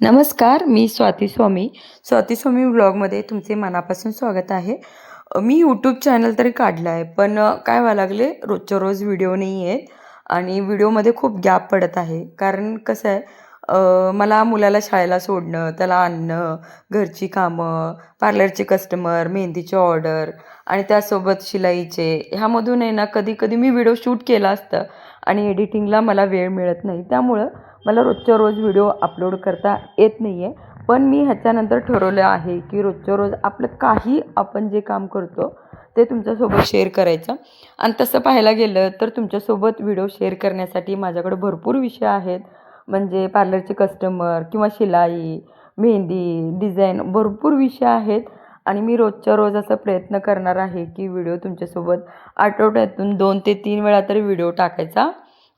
नमस्कार मी स्वाती स्वामी. स्वाती स्वामी ब्लॉगमध्ये तुमचे मनापासून स्वागत आहे. मी यूट्यूब चॅनल तरी काढलं आहे पण काय व्हायला लागले रोजच्या रोज व्हिडिओ नाही आहेत आणि व्हिडिओमध्ये खूप गॅप पडत आहे. कारण कसं आहे मला मुलाला शाळेला सोडणं त्याला आणणं घरची कामं पार्लरचे कस्टमर मेहंदीचे ऑर्डर आणि त्यासोबत शिलाईचे ह्यामधून आहे ना कधी कधी मी व्हिडिओ शूट केला असतं आणि एडिटिंगला मला वेळ मिळत नाही. त्यामुळं मला रोजच्या रोज व्हिडिओ अपलोड करता येत नाही आहे पण मी ह्याच्यानंतर ठरवलं आहे की रोजच्या रोज आपलं काही आपण जे काम करतो ते तुमच्यासोबत शेअर करायचं. आणि तसं पाहायला गेलं तर तुमच्यासोबत व्हिडिओ शेअर करण्यासाठी माझ्याकडे भरपूर विषय आहेत. म्हणजे पार्लरचे कस्टमर किंवा शिलाई मेहंदी डिझाईन भरपूर विषय आहेत. आणि मी रोजच्या रोज असा प्रयत्न करणार आहे की व्हिडिओ तुमच्यासोबत आठवड्यातून दोन ते तीन वेळा तरी व्हिडिओ टाकायचा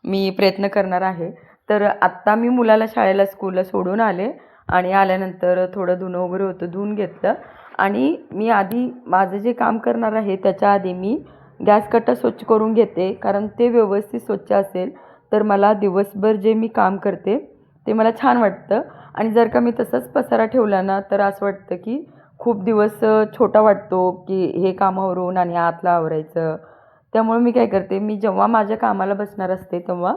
मी प्रयत्न करणार आहे. तर आत्ता मी मुलाला शाळेला स्कूलला सोडून आले आणि आल्यानंतर थोडं धुणं वगैरे होतं धुवून घेतलं. आणि मी आधी माझं जे काम करणार आहे त्याच्या आधी मी गॅस कट्टा स्वच्छ करून घेते कारण ते व्यवस्थित स्वच्छ असेल तर मला दिवसभर जे मी काम करते ते मला छान वाटतं. आणि जर का मी तसंच पसारा ठेवला ना तर असं वाटतं की खूप दिवस छोटा वाटतो की हे कामावरून आणि आतला आवरायचं. त्यामुळे मी काय करते मी जेव्हा माझ्या कामाला बसणार असते तेव्हा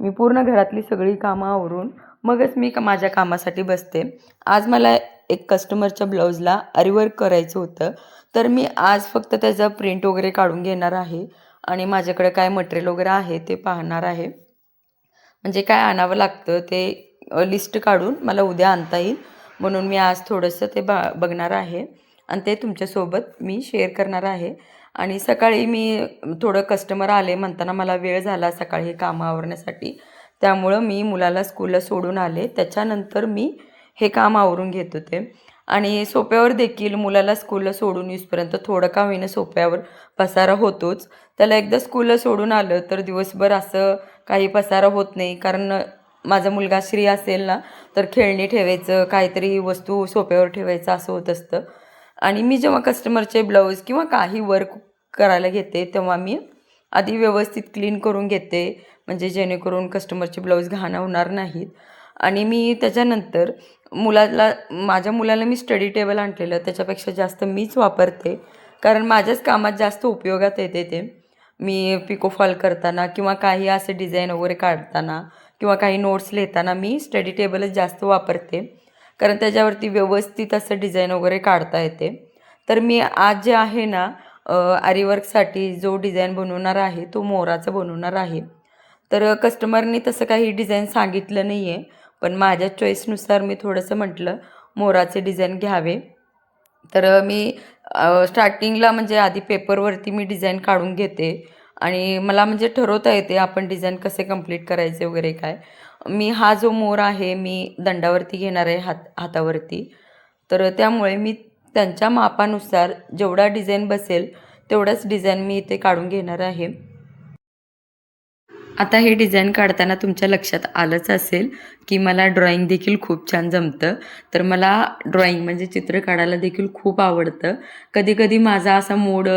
मी पूर्ण घरातली सगळी कामं आवरून मगच मी का माझ्या कामासाठी बसते. आज मला एक कस्टमरच्या ब्लाऊजला अरिवर्क करायचं होतं. तर मी आज फक्त त्याचं प्रिंट वगैरे काढून घेणार आहे आणि माझ्याकडे काय मटेरियल वगैरे आहे ते पाहणार आहे. म्हणजे काय आणावं लागतं ते लिस्ट काढून मला उद्या आणता येईल. म्हणून मी आज थोडंसं ते बा बघणार आहे. आणि ते तुमच्यासोबत मी शेअर करणार आहे. आणि सकाळी मी थोडं कस्टमर आले म्हणताना मला वेळ झाला सकाळी हे कामं आवरण्यासाठी. त्यामुळं मी मुलाला स्कूलला सोडून आले. त्याच्यानंतर मी हे काम आवरून घेत होते. आणि सोप्यावर देखील मुलाला स्कूलला सोडून येईपर्यंत थोडं का होईना सोप्यावर पसारा होतोच. त्याला एकदा स्कूलला सोडून आलं तर दिवसभर असं काही पसारा होत नाही. कारण माझा मुलगा श्री असेल ना तर खेळणी ठेवायचं काहीतरी वस्तू सोप्यावर ठेवायचं असं होत असतं. आणि मी जेव्हा कस्टमरचे ब्लाऊज किंवा काही वर्क करायला घेते तेव्हा मी आधी व्यवस्थित क्लीन करून घेते म्हणजे जेणेकरून कस्टमरचे ब्लाऊज घाण होणार नाहीत. आणि मी त्याच्यानंतर मुलाला माझ्या मुलाला मी स्टडी टेबल आणलेलं त्याच्यापेक्षा जास्त मीच वापरते. कारण माझ्याच कामात जास्त उपयोगात येते ते. मी पिकोफॉल करताना किंवा काही असे डिझाईन वगैरे काढताना किंवा काही नोट्स लिहिताना मी स्टडी टेबलच जास्त वापरते. कारण त्याच्यावरती व्यवस्थित असं डिझाईन वगैरे काढता येते. तर मी आज जे आहे ना आरीवर्कसाठी जो डिझाईन बनवणार आहे तो मोराचा बनवणार आहे. तर कस्टमरनी तसं काही डिझाईन सांगितलं नाही आहे पण माझ्या चॉईसनुसार मी थोडंसं म्हटलं मोराचे डिझाईन घ्यावे. तर मी स्टार्टिंगला म्हणजे आधी पेपरवरती मी डिझाईन काढून घेते आणि मला म्हणजे ठरवता येते आपण डिझाईन कसे कंप्लीट करायचे वगैरे काय. मी हा जो मोर आहे मी दंडावरती घेणार आहे हात हातावरती. तर त्यामुळे मी त्यांच्या मापानुसार जेवढा डिझाईन बसेल तेवढाच डिझाईन मी इथे काढून घेणार आहे. आता हे डिझाईन काढताना तुमच्या लक्षात आलंच असेल की मला ड्रॉईंग देखील खूप छान जमतं. तर मला ड्रॉईंग म्हणजे चित्र काढायला देखील खूप आवडतं. कधी कधी माझा असा मूड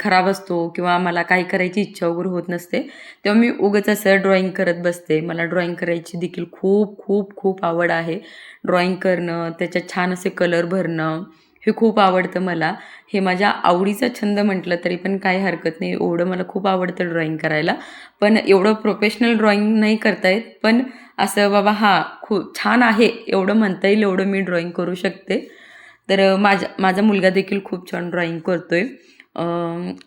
खराब असतो किंवा मला काही करायची इच्छा वगैरे होत नसते तेव्हा मी उगच असं ड्रॉईंग करत बसते. मला ड्रॉईंग करायची देखील खूप खूप खूप आवड आहे. ड्रॉईंग करणं त्याच्यात छान असे कलर भरणं हे खूप आवडतं मला. हे माझ्या आवडीचा छंद म्हटलं तरी पण काही हरकत नाही. एवढं मला खूप आवडतं ड्रॉईंग करायला. पण एवढं प्रोफेशनल ड्रॉईंग नाही करता येत. पण असं बाबा हां खूप छान आहे. एवढं म्हणता येईल एवढं मी ड्रॉईंग करू शकते. तर माझ्या माझा माझा मुलगा देखील खूप छान ड्रॉईंग करतो आहे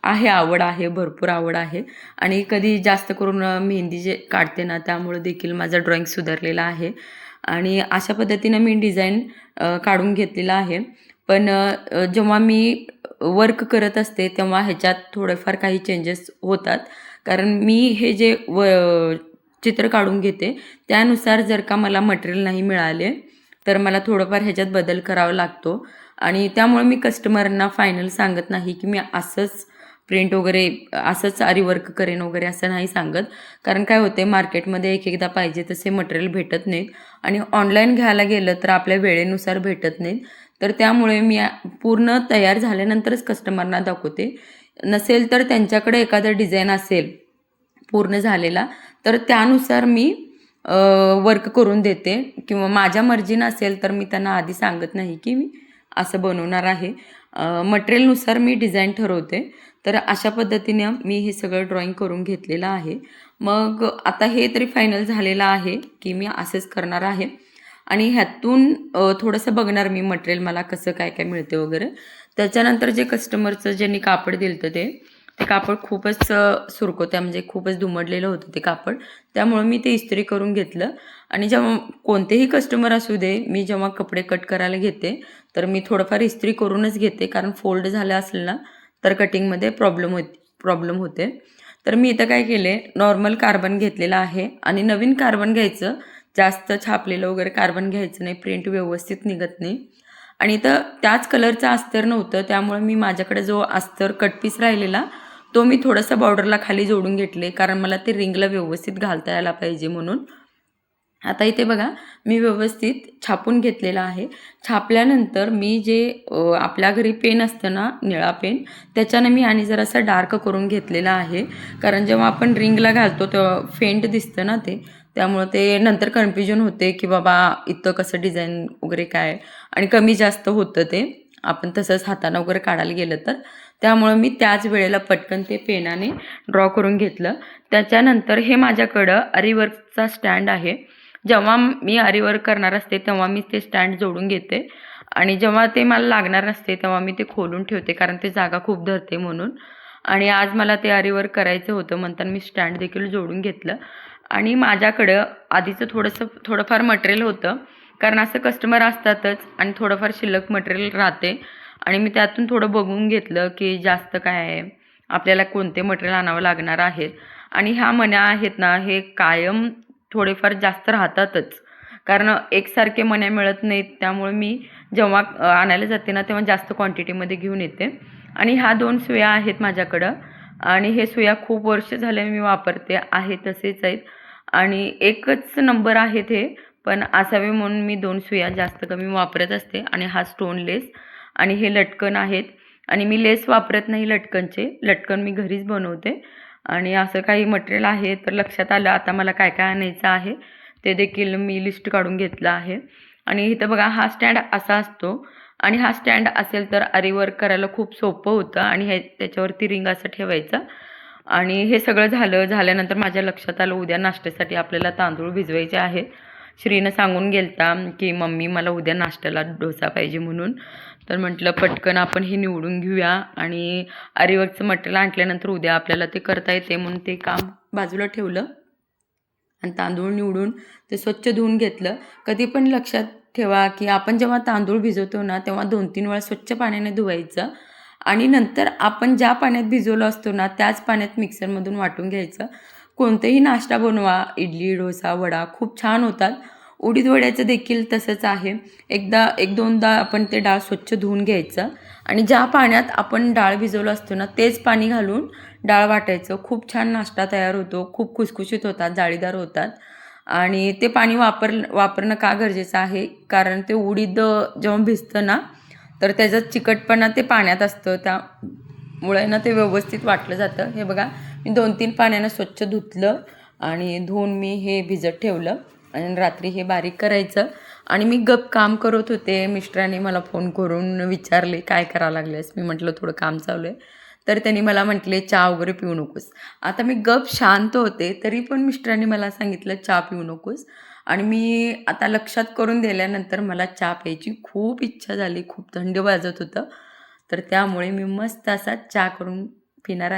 आहे आवड आहे भरपूर आवड आहे. आणि कधी जास्त करून मेहंदी जे काढते ना त्यामुळे देखील माझा ड्रॉइंग सुधारलेला आहे. आणि अशा पद्धतीनं मी डिझाईन काढून घेतलेला आहे. पण जेव्हा मी वर्क करत असते तेव्हा ह्याच्यात थोडेफार काही चेंजेस होतात. कारण मी हे जे व चित्र काढून घेते त्यानुसार जर का मला मटेरियल नाही मिळाले तर मला थोडंफार ह्याच्यात बदल करावा लागतो. आणि त्यामुळे मी कस्टमरना फायनल सांगत नाही की मी असंच प्रिंट वगैरे असंच आरी वर्क करेन वगैरे असं नाही सांगत. कारण काय होते मार्केटमध्ये एक एकदा पाहिजे तसे मटेरियल भेटत नाहीत. आणि ऑनलाईन घ्यायला गेलं तर आपल्या वेळेनुसार भेटत नाहीत. तर त्यामुळे मी पूर्ण तयार झाल्यानंतरच कस्टमरना दाखवते. नसेल तर त्यांच्याकडे एखादं डिझाईन असेल पूर्ण झालेला तर त्यानुसार मी वर्क करून देते. किंवा माझ्या मर्जीनं असेल तर मी त्यांना आधी सांगत नाही की मी असं बनवणार आहे. मटेरियलनुसार मी डिझाईन ठरवते. तर अशा पद्धतीने मी हे सगळं ड्रॉईंग करून घेतलेलं आहे. मग आता हे तरी फायनल झालेलं आहे की मी असंच करणार आहे. आणि ह्यातून थोडंसं बघणार मी मटेरियल मला कसं काय काय मिळते वगैरे. त्याच्यानंतर जे कस्टमरचं ज्यांनी कापड दिलं ते ते कापड खूपच अ, म्हणजे खूपच दुमडलेलं होतं ते कापड. त्यामुळं मी ते इस्त्री करून घेतलं. आणि जेव्हा कोणतेही कस्टमर असू दे मी जेव्हा कपडे कट करायला घेते तर मी थोडंफार इस्त्री करूनच घेते. कारण फोल्ड झालं असेल ना तर कटिंगमध्ये प्रॉब्लेम होत प्रॉब्लेम होते. तर मी इथं काय केले नॉर्मल कार्बन घेतलेलं आहे. आणि नवीन कार्बन घ्यायचं जास्त छापलेलं वगैरे कार्बन घ्यायचं नाही प्रिंट व्यवस्थित निघत नाही. आणि इथं त्याच कलरचं अस्तर नव्हतं त्यामुळे मी माझ्याकडे जो अस्तर कटपीस राहिलेला तो मी थोडासा बॉर्डरला खाली जोडून घेतले कारण मला ते रिंगला व्यवस्थित घालता यायला पाहिजे म्हणून. आता इथे बघा मी व्यवस्थित छापून घेतलेला आहे. छापल्यानंतर मी जे आपल्या घरी पेन असतं ना निळा पेन त्याच्यानं मी आणि जरासं डार्क करून घेतलेला आहे. कारण जेव्हा आपण रिंगला घालतो तेव्हा फेंट दिसतं ना ते. त्यामुळं ते नंतर कन्फ्युजन होते की बाबा इथं कसं डिझाईन वगैरे काय. आणि कमी जास्त होतं ते. आपण तसंच हातानं वगैरे काढायला गेलं तर. त्यामुळं मी त्याच वेळेला पटकन ते पेनाने ड्रॉ करून घेतलं. त्याच्यानंतर हे माझ्याकडं अरिवर्कचा स्टँड आहे. जेव्हा मी अरिवर्क करणार असते तेव्हा मी ते स्टँड जोडून घेते. आणि जेव्हा ते मला लागणार नसते तेव्हा मी ते खोलून ठेवते कारण ते जागा खूप धरते म्हणून. आणि आज मला ते अरिवर्क करायचं होतं म्हणताना मी स्टँड देखील जोडून घेतलं. आणि माझ्याकडं आधीचं थोडंसं थोडंफार मटेरियल होतं. कारण असं कस्टमर असतातच आणि थोडंफार शिल्लक मटेरियल राहते. आणि मी त्यातून थोडं बघून घेतलं की जास्त काय आहे आपल्याला कोणते मटेरियल आणावं लागणार आहे. आणि ह्या मण्या आहेत ना हे कायम थोडेफार जास्त राहतातच. कारण एकसारखे मण्या मिळत नाहीत त्यामुळे मी जेव्हा आणायला जाते ना तेव्हा जास्त क्वांटिटीमध्ये घेऊन येते. आणि ह्या दोन सुया आहेत माझ्याकडं. आणि हे सुया खूप वर्ष झाले मी वापरते आहे तसेच आहेत. आणि एकच नंबर आहेत हे पण असावे म्हणून मी दोन सुया जास्त कमी वापरत असते आणि हा स्टोन लेस आणि हे लटकन आहेत. आणि मी लेस वापरत नाही लटकनचे लटकन मी घरीच बनवते. आणि असं काही मटेरियल आहे तर लक्षात आलं आता मला काय काय आणायचं आहे ते देखील मी लिस्ट काढून घेतलं आहे. आणि इथं बघा हा स्टँड असा असतो. आणि हा स्टँड असेल तर आरीवर्क करायला खूप सोपं होतं आणि हे त्याच्यावरती रिंग असं ठेवायचं. आणि हे सगळं झालं झाल्यानंतर माझ्या लक्षात आलं उद्या नाश्त्यासाठी आपल्याला तांदूळ भिजवायचे आहेत श्रीनं सांगून गेलता की मम्मी मला उद्या नाश्त्याला डोसा पाहिजे म्हणून. तर म्हटलं पटकन आपण हे निवडून घेऊया आणि आरीवर्कचं मटेरियल आणल्यानंतर उद्या आपल्याला ते करता येते. म्हणून ते काम बाजूला ठेवलं आणि तांदूळ निवडून ते स्वच्छ धुवून घेतलं. कधी पण लक्षात ठेवा की आपण जेव्हा तांदूळ भिजवतो ना तेव्हा दोन तीन वेळा स्वच्छ पाण्याने धुवायचं. आणि नंतर आपण ज्या पाण्यात भिजवलं असतो ना त्याच पाण्यात मिक्सरमधून वाटून घ्यायचं. कोणतंही नाश्ता बनवा इडली डोसा वडा खूप छान होतात. उडीद वड्याचं देखील तसंच आहे. एकदा एक दोनदा आपण ते डाळ स्वच्छ धुवून घ्यायचं. आणि ज्या पाण्यात आपण डाळ भिजवलं असतो ना तेच पाणी घालून डाळ वाटायचं. खूप छान नाश्ता तयार होतो. खूप खुसखुशीत होतात जाळीदार होतात. आणि ते पाणी वापर वापरणं का गरजेचं आहे? कारण ते उडीद जेव्हा भिजतं ना तर त्याचं चिकटपणा ते पाण्यात असतं त्यामुळे ना ते व्यवस्थित वाटलं जातं. हे बघा मी दोन तीन पाण्यानं स्वच्छ धुतलं आणि धुवून मी हे भिजत ठेवलं आणि रात्री हे बारीक करायचं. आणि मी गप काम करत होते. मिस्टरांनी मला फोन करून विचारले काय करावं लागलेस? मी म्हटलं थोडं काम चालू आहे. तर त्यांनी मला म्हटले चहा वगैरे पिऊ नकोस. आता मी गप शांत होते तरी पण मिस्टरांनी मला सांगितलं चहा पिऊ नकोस. आणि मी आता लक्षात करून दिल्यानंतर मला चहा प्यायची खूप इच्छा झाली खूप थंड वाजत होतं. तर त्यामुळे मी मस्त असा चहा करून पिणार आहे.